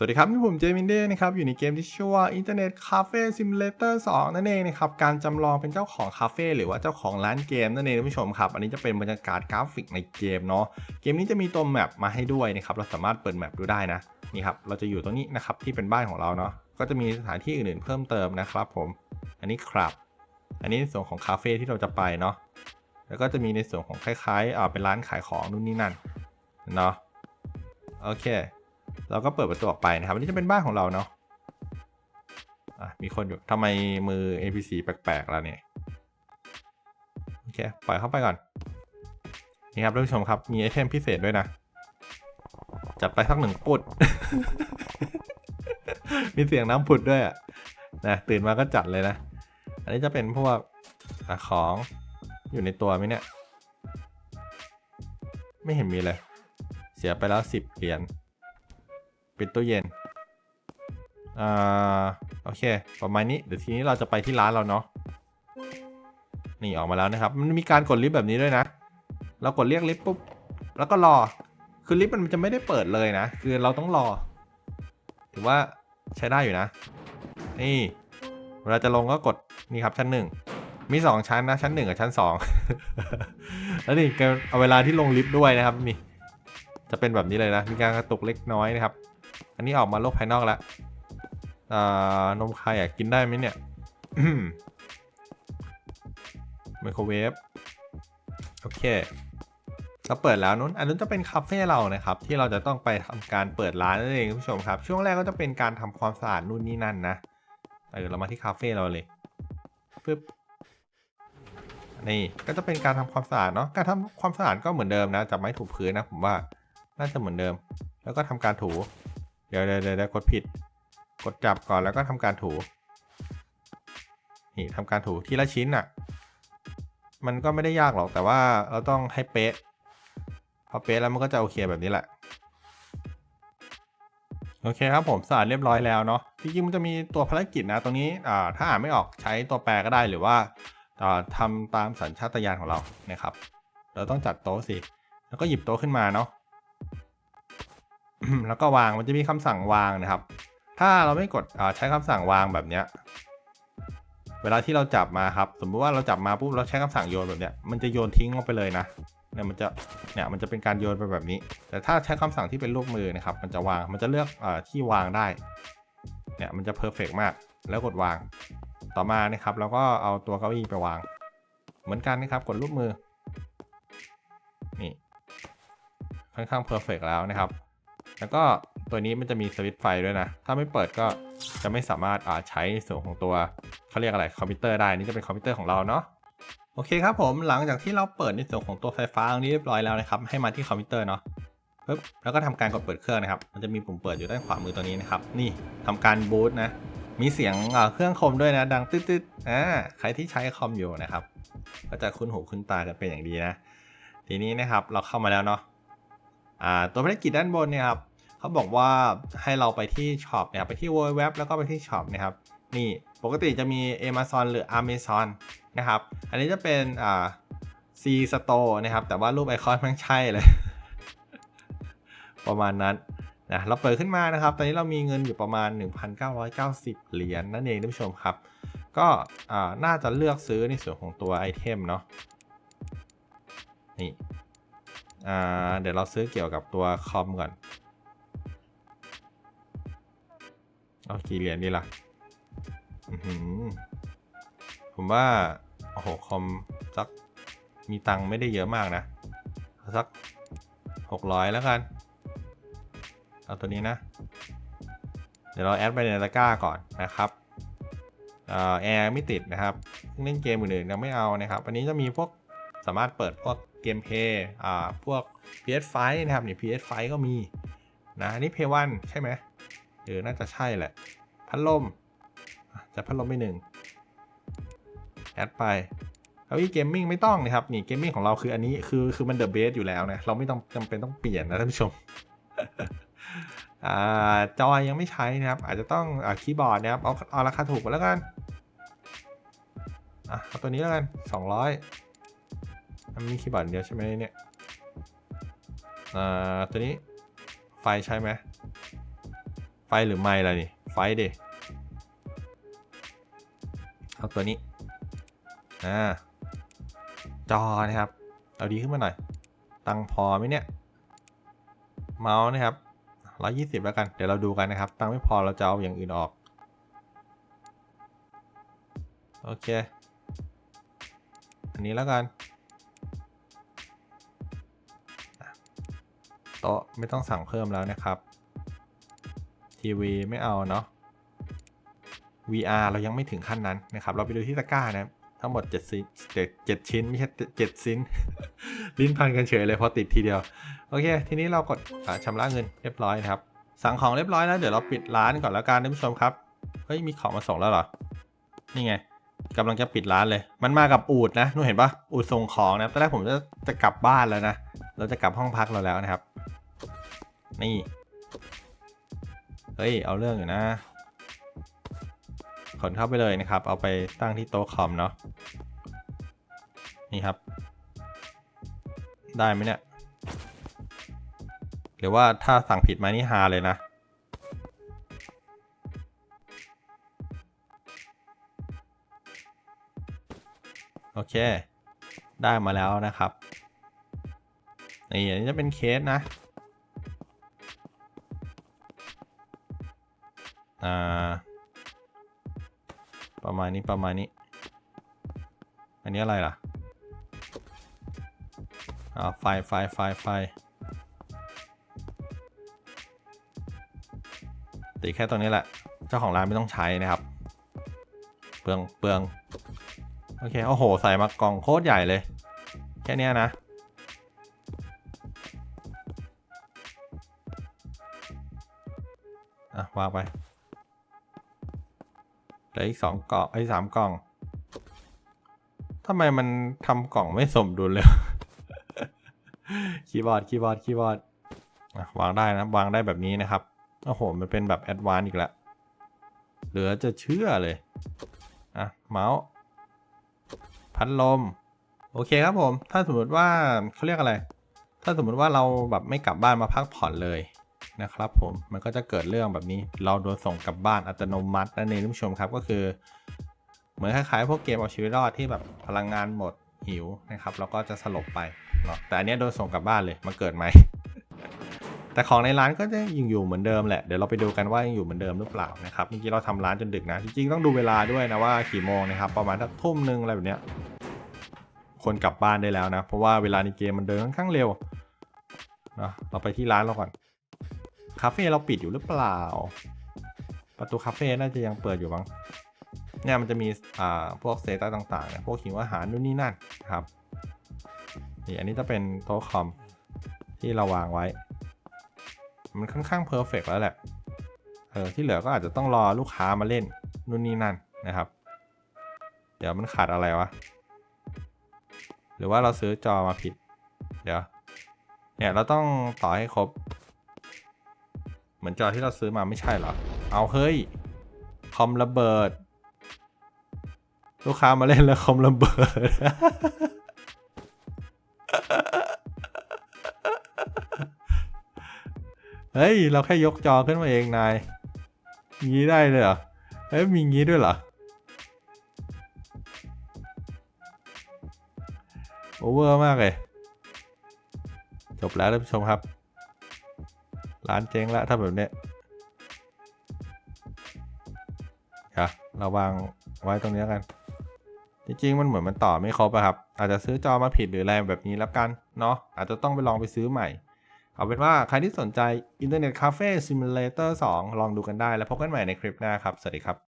สวัสดีครับนี่ผมเจมินเด้นะครับ อยู่ในเกมที่ชื่อว่า Internet Cafe Simulator 2 นั่นเองนะครับ การจำลองเป็นเจ้าของคาเฟ่หรือว่าเจ้าของร้านเกมนั่นเองท่านผู้ชมครับ อันนี้จะเป็นบรรยากาศกราฟิกในเกมเนาะ เกมนี้จะมีตัวแมปมาให้ด้วยนะครับ เราสามารถเปิดแมปดูได้นะ นี่ครับ เราจะอยู่ตรงนี้นะครับที่เป็นบ้านของเราเนาะ ก็จะมีสถานที่อื่นๆเพิ่มเติมนะครับผม อันนี้ครับ อันนี้ในส่วนของคาเฟ่ที่เราจะไปเนาะ แล้วก็จะมีในส่วนของคล้ายๆอ่าเป็นร้านขายของนู่นนี่นั่น เนาะ โอเค เราก็เปิดประตูออกไปนะครับอันนี้จะเป็นบ้านของเราเนาะอะมีคนอยู่ทำไมมือ NPC แปลกๆแล้วเนี่ยโอเคปล่อยเข้าไปก่อนนี่ครับท่านผู้ชมครับมีไอเทมพิเศษด้วยนะ จัดไปสักหนึ่งปุด มีเสียงน้ำผุดด้วยอะนะตื่นมาก็จัดเลยนะ อันนี้จะเป็นพวกอะของอยู่ในตัวไหมเนี่ย ไม่เห็นมีเลย เสียไปแล้วสิบเหรียญ ปิดตู้เย็นอ่าโอเค ประมาณนี้เดี๋ยวทีนี้เราจะไปที่ร้านเราเนาะนี่ออกมาแล้วนะครับ มันมีการกดลิฟต์แบบนี้ด้วยนะ เรากดเรียกลิฟต์ปุ๊บ แล้วก็รอ คือลิฟต์มันจะไม่ได้เปิดเลยนะ คือเราต้องรอ ถือว่าใช้ได้อยู่นะ นี่ เวลาจะลงก็กดนี่ครับชั้นหนึ่ง มีสองชั้นนะ ชั้นหนึ่งกับชั้นสอง แล้วนี่ก็เอาเวลาที่ลงลิฟต์ด้วยนะครับนี่ จะเป็นแบบนี้เลยนะ มีการกระตุกเล็กน้อยนะครับ อันนี้ออกมาโลกภายนอกแล้วนมใครอะกินได้ไหมเนี่ยไมโครเวฟโอเคเราเปิดแล้วนู้นอันนู้นจะเป็นคาเฟ่เรานะครับ ที่เราจะต้องไปทำการเปิดร้านนั่นเองคุณผู้ชมครับ ช่วงแรกก็จะเป็นการทำความสะอาดนู่นนี่นั่นนะเออเรามาที่คาเฟ่เราเลยปึ๊บนี่ก็จะเป็นการทำความสะอาดเนาะการทำความสะอาดก็เหมือนเดิมนะจับไม้ถูพื้นนะผมว่าน่าจะเหมือนเดิม แล้วก็ทำการถู เดี๋ยวเดี๋ยวเดี๋ยวกดผิด กดจับก่อนแล้วก็ทำการถู นี่ทำการถูทีละชิ้นอะ มันก็ไม่ได้ยากหรอกแต่ว่าเราต้องให้เป๊ะพอเป๊ะแล้วมันก็จะโอเคแบบนี้แหละ โอเคครับผมสะอาดเรียบร้อยแล้วเนาะจริงๆมันจะมีตัวภารกิจนะตรงนี้อ่าถ้าอ่านไม่ออกใช้ตัวแปรก็ได้หรือว่าอ่าทำตามสัญชาตญาณของเรานะครับ เราต้องจัดโต๊ะสิ แล้วก็หยิบโต๊ะขึ้นมาเนาะ แล้วก็วางมันจะมีคำสั่งวางนะครับ ถ้าเราไม่กดใช้คำสั่งวางแบบเนี้ยเวลาที่เราจับมาครับ สมมุติว่าเราจับมาปุ๊บเราใช้คำสั่งโยนแบบเนี้ยมันจะโยนทิ้งลงไปเลยนะเนี่ยมันจะเนี่ยมันจะเป็นการโยนไปแบบนี้ แต่ถ้าใช้คำสั่งที่เป็นรูปมือนะครับ มันจะวางมันจะเลือกอที่วางได้เนี่ยมันจะเพอร์เฟกมากแล้วกดวาง ต่อมานะครับเราก็เอาตัวเก้าอี้ไปวาง เหมือนกันนะครับกดรูปมือนี่ค่อนข้างเพอร์เฟกแล้วนะครับ แล้วก็ตัวนี้มันจะมีสวิตช์ไฟด้วยนะ ถ้าไม่เปิดก็จะไม่สามารถใช้ส่วนของตัวเขาเรียกอะไรคอมพิวเตอร์ได้นี่จะเป็นคอมพิวเตอร์ของเราเนาะโอเคครับผมหลังจากที่เราเปิดในส่วนของตัวไฟฟ้าตรงนี้เรียบร้อยแล้วนะครับให้มาที่คอมพิวเตอร์เนาะปึ๊บแล้วก็ทำการกดเปิดเครื่องนะครับ มันจะมีปุ่มเปิดอยู่ด้านขวามือตัวนี้นะครับ นี่ทำการบูตนะมีเสียงเครื่องคมด้วยนะ ดังตืดๆอ่าใครที่ใช้คอมอยู่นะครับ ก็จะคุ้นหูคุ้นตากันเป็นอย่างดีนะ ทีนี้นะครับเราเข้ามาแล้วเนาะอ่าตัวภารกิจด้านบนเนี่ยครับ เขาบอกว่าให้เราไปที่ช็อปนะครับไปที่ w w w แล้วก็ไปที่ช็อปนะครับนี่ปกติจะมี Amazon หรือ Amazon นะครับอันนี้จะเป็นอ่า C Store นะครับแต่ว่ารูปไอคอนมันใช่เลย ประมาณนั้นนะเราเปิดขึ้นมานะครับ ตอนนี้เรามีเงินอยู่ประมาณ 1,990 เหรียญนั่นเองท่านผู้ชมครับ ก็น่าจะเลือกซื้อในส่วนของตัวไอเทมเนาะนี่เดี๋ยวเราซื้อเกี่ยวกับตัวคอมก่อน เอากี่เหรียญดีล่ะผมว่า โอ้โห คอมสัก มีตังค์ไม่ได้เยอะมากนะ สักหกร้อยแล้วกัน เอาตัวนี้นะ เดี๋ยวเราแอดไปในตะกร้าก่อนนะครับแอร์ไม่ติดนะครับ เล่นเกมอื่นๆยังไม่เอานะครับ อันนี้จะมีพวกสามารถเปิดพวกเกมเพย์อ่า พวก PS5 นะครับนี่ PS5 ก็มีนะอันนี้ p 1ใช่ไหม เออ น่าจะใช่แหละ พัดลมจะพัดลมไปหนึ่งแอดไปเก้าอี้เกมมิ่งไม่ต้องนะครับ นี่เกมมิ่งของเราคืออันนี้คือคือมันเดอะเบสอยู่แล้วนะ เราไม่ต้องจำเป็นต้องเปลี่ยนนะท่านผู้ชมอจอยยังไม่ใช้นะครับ อาจจะต้องอคีย์บอร์ดนะครับ เอาเอาราคาถูกไปแล้วกันอะเอาตัวนี้แล้วกันสองร้อยมันมีคีย์บอร์ดเดียวใช่ไหมเนี่ยอ่าตัวนี้ไฟใช่ไหม ไฟหรือไม่ล่ะนี่ ไฟเดิเอาตัวนี้ อ่า จอนะครับ เอาดีขึ้นมาหน่อย ตังพอไหมเนี่ย เมาส์นะครับร้อยี่สิบแล้วกัน เดี๋ยวเราดูกันนะครับ ตังไม่พอเราจะเอาอย่างอื่นออก โอเค อันนี้แล้วกันโต๊ะไม่ต้องสั่งเพิ่มแล้วนะครับ ทีวีไม่เอาเนาะ VR เรายังไม่ถึงขั้นนั้นนะครับ เราไปดูที่ตะกร้านะทั้งหมด7ชิ้น7ชิ้น ไม่ใช่7ชิ้น ลิ้นพันกันเฉยเลยพอติดทีเดียว โอเค ทีนี้เรากดอ่าชำระเงินเรียบร้อยนะครับ สั่งของเรียบร้อยแล้วเดี๋ยวเราปิดร้านก่อนแล้วกันท่านผู้ชมครับ เฮ้ย มีของมาส่งแล้วเหรอ นี่ไงกำลังจะปิดร้านเลย มันมากับอูดนะนู่นเห็นปะอูดส่งของนะตอนแรกผมจะจะกลับบ้านแล้วนะ เราจะกลับห้องพักเราแล้วนะครับ นี่ เฮ้ย เอาเรื่องอยู่นะ ขนเข้าไปเลยนะครับ เอาไปตั้งที่โต๊ะคอมเนาะ นี่ครับ ได้ไหมเนี่ย หรือว่าถ้าสั่งผิดมานี่ฮาเลยนะ โอเค ได้มาแล้วนะครับ นี่อันนี้จะเป็นเคสนะ อ่า ประมาณนี้ประมาณนี้ อันนี้อะไรล่ะอ่าไฟไฟไฟไฟติดแค่ตรงนี้แหละ เจ้าของร้านไม่ต้องใช้นะครับ เปลืองเปลือง โอเค โอ้โห ใส่มากล่องโคตรใหญ่เลย แค่นี้นะอะวางไป ลืออีกสองกล่องไอ้สามกล่องทำไมมันทำกล่องไม่สมดุลเลยคีย์บอร์ดคีย์บอร์ดคีย์บอร์ดวางได้นะ วางได้แบบนี้นะครับ โอ้โห มันเป็นแบบแอดวานซ์อีกแล้ว เหลือจะเชื่อเลย อะ เมาส์ พัดลม โอเคครับผม ถ้าสมมติว่าเขาเรียกอะไร ถ้าสมมติว่าเราแบบไม่กลับบ้านมาพักผ่อนเลย นะครับผมมันก็จะเกิดเรื่องแบบนี้ เราโดนส่งกลับบ้านอัตโนมัตินั่นเองท่านผู้ชมครับก็คือ เหมือนคล้ายๆพวกเกมเอาชีวิตรอดที่แบบพลังงานหมดหิวนะครับแล้วก็จะสลบไปเนาะแต่อันนี้โดนส่งกลับบ้านเลยมาเกิดไหมแต่ของในร้านก็จะยังอยู่เหมือนเดิมแหละ เดี๋ยวเราไปดูกันว่ายังอยู่เหมือนเดิมหรือเปล่านะครับ เมื่อกี้เราทำร้านจนดึกนะ จริงๆต้องดูเวลาด้วยนะว่ากี่โมงนะครับ ประมาณสักทุ่มหนึ่งอะไรแบบเนี้ย คนกลับบ้านได้แล้วนะ เพราะว่าเวลาในเกมมันเดินค่อนข้างเร็วเนาะเราไปที่ร้านเราก่อน คาเฟ่เราปิดอยู่หรือเปล่า ประตูคาเฟ่น่าจะยังเปิดอยู่บ้างเนี่ยมันจะมีอ่าพวกเซตัสต่างๆเนี่ยพวกหิวอาหารนู่นนี่นั่นครับนี่อันนี้จะเป็นโต๊ะคอมที่เราวางไว้ มันค่อนข้างเพอร์เฟกแล้วแหละเออที่เหลือก็อาจจะต้องรอลูกค้ามาเล่นนู่นนี่นั่นนะครับ เดี๋ยวมันขาดอะไรวะ หรือว่าเราซื้อจอมาผิด เดี๋ยว เนี่ยเราต้องต่อให้ครบ เหมือนจอที่เราซื้อมาไม่ใช่เหรอ เอาเฮ้ย คอมระเบิด ลูกค้ามาเล่นแล้วคอมระเบิด เฮ้ย เราแค่ยกจอขึ้นมาเองนายงี้ได้เลยเหรอเฮ้ยมีงี้ด้วยเหรอโอเวอร์มากเลย จบแล้วท่านผู้ชมครับ ร้านเจ๊งละถ้าแบบเนี้ยคะเราวางไว้ตรงนี้กัน จริงๆ มันเหมือนมันต่อไม่ครบอะครับ อาจจะซื้อจอมาผิดหรืออะไรแบบนี้แล้วกันเนาะอาจจะต้องไปลองไปซื้อใหม่ เอาเป็นว่าใครที่สนใจ Internet Cafe Simulator 2 ลองดูกันได้แล้วพบกันใหม่ในคลิปหน้าครับ สวัสดีครับ